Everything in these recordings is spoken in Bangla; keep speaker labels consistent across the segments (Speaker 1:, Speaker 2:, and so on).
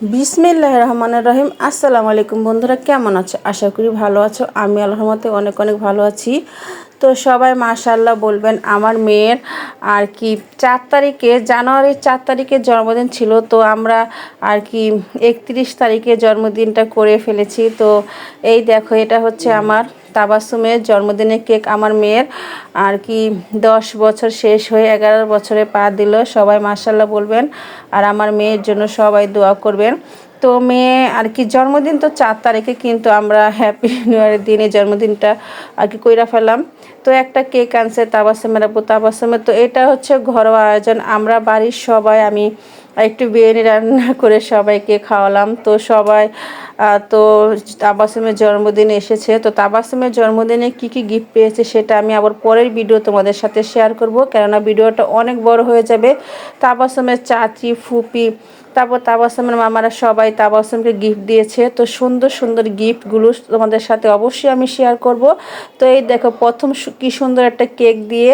Speaker 1: বিসমিল্লাহ রহমানের রহিম আসসালামু আলাইকুম বন্ধুরা, কেমন আছো? আশা করি ভালো আছো। আমি আল্লাহর মতে অনেক অনেক ভালো আছি। তো সবাই মাশাল্লাহ বলবেন আমার মেয়ের আর কি চার তারিখে, জানুয়ারির চার তারিখে জন্মদিন ছিল, তো আমরা আর কি একত্রিশ তারিখে জন্মদিনটা করে ফেলেছি। তো এই দেখো, এটা হচ্ছে আমার তাবাসুমের জন্মদিনের কেক আমার মেয়ের। আর কি দশ বছর শেষ হয়ে এগারো বছরে পা দিল, সবাই মাসাল্লাহ বলবেন। আর আমার মেয়ের জন্য সবাই দোয়া করবেন। তো মেয়ে আর কি জন্মদিন তো চার তারিখে কিন্তু আমরা হ্যাপি নিউ ইয়ারের দিনে জন্মদিনটা আর কি কইরা ফেলাম তো একটা কেক আনছে তাবাসমের আপু তাবাসমের তো এটা হচ্ছে ঘরোয়া আয়োজন। আমরা বাড়ির সবাই আমি একটু বিরিয়ানি রান্না করে সবাইকে খাওয়ালাম। তো সবাই তো তাবাসমের জন্মদিন এসেছে। তো তাবাসমের জন্মদিনে কি কি গিফট পেয়েছে সেটা আমি আবার পরের ভিডিও তোমাদের সাথে শেয়ার করব। কেননা ভিডিওটা অনেক বড় হয়ে যাবে। তাবাসমের চাচি, ফুপি তারপর তাবাসমের মামারা সবাই তাবাসমকে গিফট দিয়েছে। তো সুন্দর সুন্দর গিফটগুলো তোমাদের সাথে অবশ্যই আমি শেয়ার করব। তো এই দেখো, প্রথম কি সুন্দর একটা কেক দিয়ে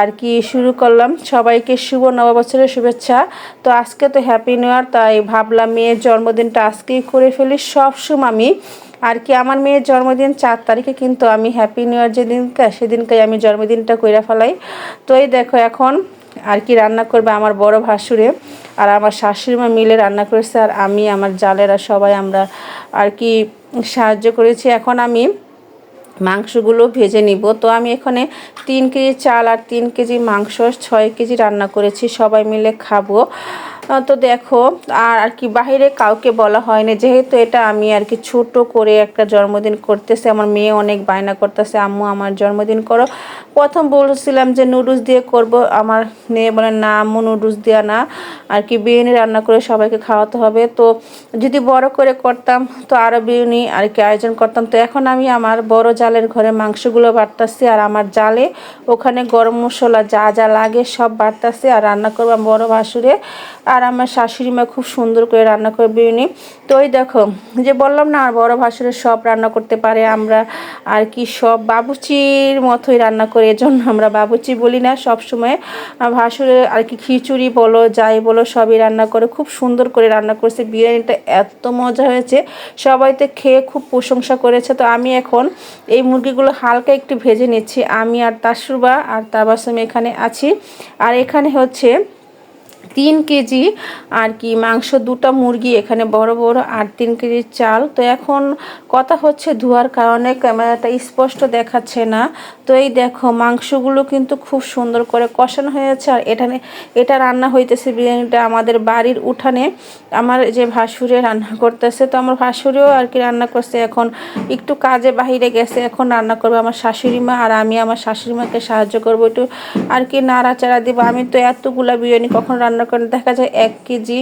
Speaker 1: আর কি শুরু করলাম। সবাইকে শুভ নববছরের শুভেচ্ছা। তো আজকে তো হ্যাপি নিউ ইয়ার তাই ভাবলাম মেয়ের জন্মদিনটা আজকেই করে ফেলি। সবসময় আমি, আর কি আমার মেয়ের জন্মদিন চার তারিখে কিন্তু আমি হ্যাপি নিউ ইয়ার যেদিনকে সেদিনকে আমি জন্মদিনটা কইরা ফেলাই। তো এই দেখো এখন আর কি রান্না করবে আমার বড় ভাসুরে আর আমার শাশুড়িমা মিলে রান্না করেছে আর আমি, আমার জালেরা সবাই আমরা আর কি সাহায্য করেছি। এখন আমি মাংসগুলো ভেজে নিব। তো আমি এখানে তিন কেজি চাল আর তিন কেজি মাংস, ছয় কেজি রান্না করেছি। সবাই মিলে খাব। তো দেখো, আর আর কি বাহিরে কাউকে বলা হয়নি। যেহেতু এটা আমি আর কি ছোট করে একটা জন্মদিন করতেছে, আমার মেয়ে অনেক বায়না করতেছে, আম্মু আমার জন্মদিন করো। প্রথম বলছিলাম যে নুডলস দিয়ে করব, আমার মেয়ে বলে, না আম্মু, নুডলস দেওয়া না। আর কি বিরিয়ানি রান্না করে সবাইকে খাওয়াতে হবে। তো যদি বড় করে করতাম, তো আরও বিরিয়ানি আর কি আয়োজন করতাম। তো এখন আমি আমার বড় জালের ঘরে মাংসগুলো বাড়তাছি, আর আমার জালে ওখানে গরম মশলা যা যা লাগে সব বাড়তাছি, আর রান্না করব বড় ভাসুরে আর আমার শাশুড়ি মা খুব সুন্দর করে রান্না করে বিরিয়ানি তো ওই দেখো, যে বললাম না আর বড় ভাসুরে সব রান্না করতে পারে আমরা, আর কি সব বাবুচির মতোই রান্না করে, এজন্য আমরা বাবুচি বলি না সব সময় ভাসুরে আর কি খিচুড়ি বলো, যাই বলো, সবই রান্না করে, খুব সুন্দর করে রান্না করেছে, বিরিয়ানিটা এত মজা হয়েছে, সবাই তো খেয়ে খুব প্রশংসা করেছে। তো আমি এখন এই মুরগিগুলো হালকা একটু ভেজে নিচ্ছি, আমি আর তাসুরবা আর তাবাসম এখানে আছি, আর এখানে হচ্ছে তিন কেজি আর কি মাংস দুটা মুরগি এখানে বড় বড় আর তিন কেজি চাল। তো এখন কথা হচ্ছে ধোয়ার কারণে ক্যামেরাটা স্পষ্ট দেখাচ্ছে না। তো এই দেখো মাংসগুলো কিন্তু খুব সুন্দর করে কষানো হয়েছে আর এখানে এটা রান্না হইতেছে বিরিয়ানিটা আমাদের বাড়ির উঠানে। আমার যে ভাসুরে রান্না করতেছে, তো আমার ভাসুরেও আর কি রান্না করছে। এখন একটু কাজে বাহিরে গেছে, এখন রান্না করবে আমার শাশুড়ি মা আর আমি আমার শাশুড়ি মাকে সাহায্য করব একটু আর কি নাড়াচাড়া দিব। আমি তো এতগুলা বিরিয়ানি কখন রান্না করেন দেখা যায় এক কেজি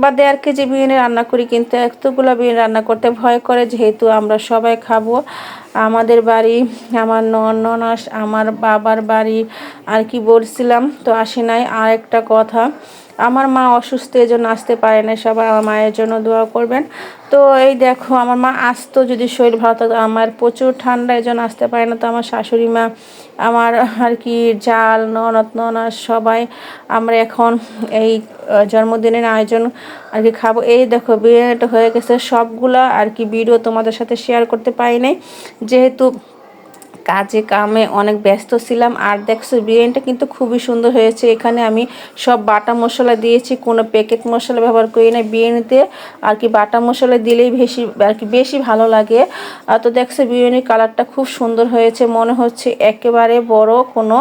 Speaker 1: বা দেড় কেজি বিরিয়ানি রান্না করি, কিন্তু এতগুলো বিরিয়ানি রান্না করতে ভয় করে যেহেতু আমরা সবাই খাব। আমাদের বাড়ি, আমার ননাস, আমার বাবার বাড়ি, আর কি বলছিলাম তো আসি নাই। আর একটা কথা আমার মা অসুস্থ, এই জন্য আসতে পারে না। সবাই আমার মায়ের জন্য দোয়া করবেন। তো এই দেখো, আমার মা আসতো, যদি শরীর ভালো থাকতো আমার প্রচুর ঠান্ডা, এই জন্য আসতে পারে না। তো আমার শাশুড়ি মা, আমার আর কি জাল, ননদ ননাস সবাই আমরা এখন এই জন্মদিনের আয়োজন আর কি খাব। এই দেখো বিরিয়ানিটা হয়ে গেছে। সবগুলো আর কি ভিডিও তোমাদের সাথে শেয়ার করতে পারি নাই। যেহেতু কাজে, কামে অনেক ব্যস্ত ছিলাম। আর দেখছ, বিরিয়ানিটা কিন্তু খুবই সুন্দর হয়েছে। এখানে আমি সব বাটা মশলা দিয়েছি, কোনো প্যাকেট মশলা ব্যবহার করি না বিরিয়ানিতে। আর কি বাটা মশলা দিলেই বেশি, আর কি বেশি ভালো লাগে। আর তো দেখছ, বিরিয়ানির কালারটা খুব সুন্দর হয়েছে। মনে হচ্ছে একেবারে বড় কোনো,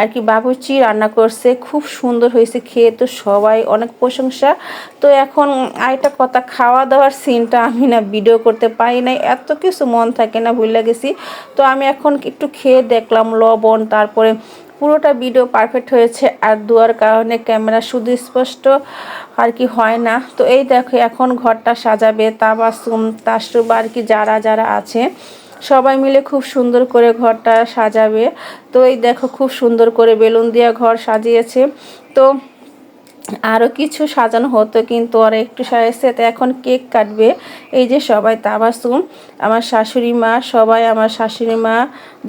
Speaker 1: আর কি বাবুচি রান্না করছে। খুব সুন্দর হয়েছে খেয়ে তো সবাই, অনেক প্রশংসা। তো এখন আরেকটা কথা খাওয়া দাওয়ার সিনটা আমি না ভিডিও করতে পারি নাই। এত কিছু মন থাকে না, ভুলে গেছি। তো আমি এখন একটু খেয়ে দেখলাম, লবণ, তারপরে পুরোটা ভিডিও পারফেক্ট হয়েছে। আর দুয়ার কারণে ক্যামেরা শুধু স্পষ্ট আর কি হয় না। তো এই দেখো, এখন ঘরটা সাজাবে, তা তাবাসুম তাসরুব আর কি যারা যারা আছে, সবাই মিলে খুব সুন্দর করে ঘরটা সাজাবে। তো এই দেখো, খুব সুন্দর করে বেলুন দিয়া ঘর সাজিয়েছে। তো আরও কিছু সাজানো হতো, কিন্তু আর একটু সাজাইছে। তো এখন কেক কাটবে। এই যে সবাই তাবাসুম আমার শাশুড়ি মা, সবাই আমার শাশুড়ি মা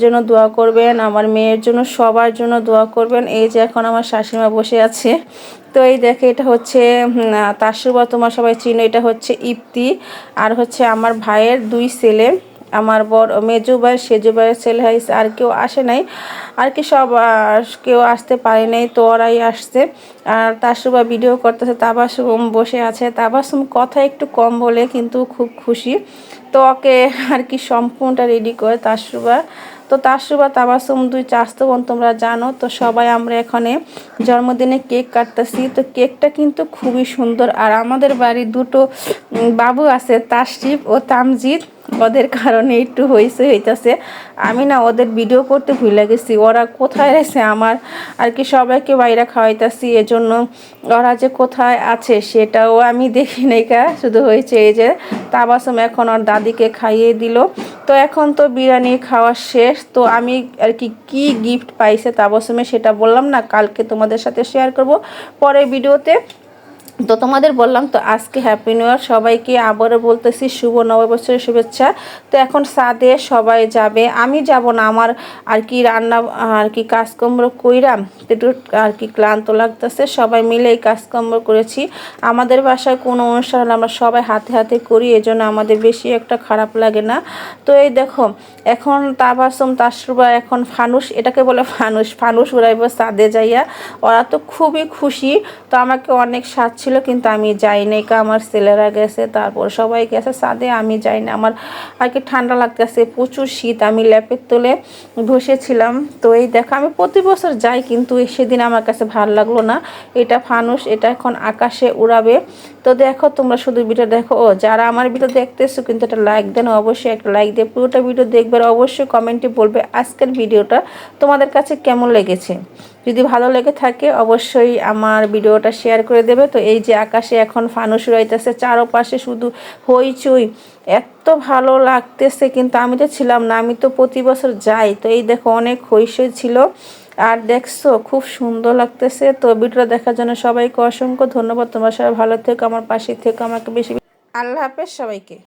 Speaker 1: জন্য দোয়া করবেন। আমার মেয়ের জন্য সবার জন্য দোয়া করবেন। এই যে এখন আমার শাশুড়ি মা বসে আছে। তো এই দেখে এটা হচ্ছে তাসুবা তোমার সবাই চিনো। এটা হচ্ছে ইপ্তি আর হচ্ছে আমার ভাইয়ের দুই ছেলে। আমার বড় মেজু ভাই, সেজু ভাইয়ের ছেলে হয়েছে আর কেউ আসে নাই। আর কি সব কেউ আসতে পারে নাই, তো ওরাই আসছে। আর তার তাসুবা ভিডিও করতেছে, তাবাসুম বসে আছে। তাবাসুম কথা একটু কম বলে, কিন্তু খুব খুশি। তো ওকে আর কি সম্পূর্ণটা রেডি করে তাসুবা তো তাসুবা তাবাসুম দুই চাস্তো বোন, তোমরা জানো। তো সবাই আমরা এখানে জন্মদিনে কেক কাটতেছি। তো কেকটা কিন্তু খুবই সুন্দর। আর আমাদের বাড়ির দুটো বাবু আছে তাসিফ ও তামজিদ ওদের কারণে একটু হয়েছে হইতেছে। আমি না ওদের ভিডিও করতে ভুলে গেছি। ওরা কোথায় রয়েছে আমার? আর কি সবাইকে বাইরে খাওয়াইতেছি, এজন্য ওরা যে কোথায় আছে সেটাও আমি দেখি নাই কা। শুধু হয়েছে এই যে তাবাসম এখন ওর দাদিকে খাইয়ে দিল। তো এখন তো বিরিয়ানি খাওয়া শেষ। তো আমি আর কি, কী গিফট পাইছে তাবাসমে সেটা বললাম না? কালকে তোমাদের সাথে শেয়ার করব। পরের ভিডিওতে তো তোমাদের বললাম তো আজকে হ্যাপি নিউ ইয়ার সবাইকে আবারও বলতেছি শুভ নববর্ষের শুভেচ্ছা। তো এখন সাদে সবাই যাবে, আমি যাব না, আমার আর কি রান্না, আর কি কাজকর্ম কইরাম একটু আর কি ক্লান্ত লাগতেছে, সবাই মিলে এই কাজকর্ম করেছি। আমাদের বাসায় কোনো অনুষ্ঠান হলে আমরা সবাই হাতে হাতে করি, এজন্য আমাদের বেশি একটা খারাপ লাগে না। তো এই দেখো, এখন তাবাসম, তাসরুবা, এখন ফানুস, এটাকে বলে ফানুস ফানুস উড়াইব সাদে যাইয়া, ওরা তো খুবই খুশি। তো আমাকে অনেক সাজ ছিল কিন্তু আমি যাই নাই কা আমার ছেলেরা গেছে, তারপর সবাই গেছে। সাদে আমি যাই না আমার আর কি ঠান্ডা লাগতেছে, প্রচুর শীত। আমি ল্যাপের তোলে বসেছিলাম। তো এই দেখো, আমি প্রতি বছর যাই, কিন্তু সেদিন আমার কাছে ভালো লাগল না। এটা ফানুস, এটা এখন আকাশে উড়াবে। তো দেখো, তোমরা শুধু ভিডিও দেখো। ও, যারা আমার ভিডিও দেখতেছো, কিন্তু একটা লাইক দেন, অবশ্যই একটা লাইক দিয়ে পুরোটা ভিডিও দেখবে। অবশ্যই কমেন্টে বলবে আজকের ভিডিওটা তোমাদের কাছে কেমন লেগেছে। যদি ভালো লেগে থাকে, অবশ্যই আমার ভিডিওটা শেয়ার করে দেবে। তো এই যে আকাশে এখন ফানুস রইতেছে, চারোপাশে শুধু হইচই। এত ভালো লাগতেছে, কিন্তু আমি তো ছিলাম না, আমি তো প্রতি বছর যাই। তো এই দেখো, অনেক হইসই ছিল। আর দেখছ, খুব সুন্দর লাগতেছে। তো ভিডিওটা দেখার জন্য সবাইকে অসংখ্য ধন্যবাদ। তোমার সবাই ভালো থেকো, আমার পাশে থেকো, আমাকে বেশি আল্লাহ হাফেজ সবাইকে।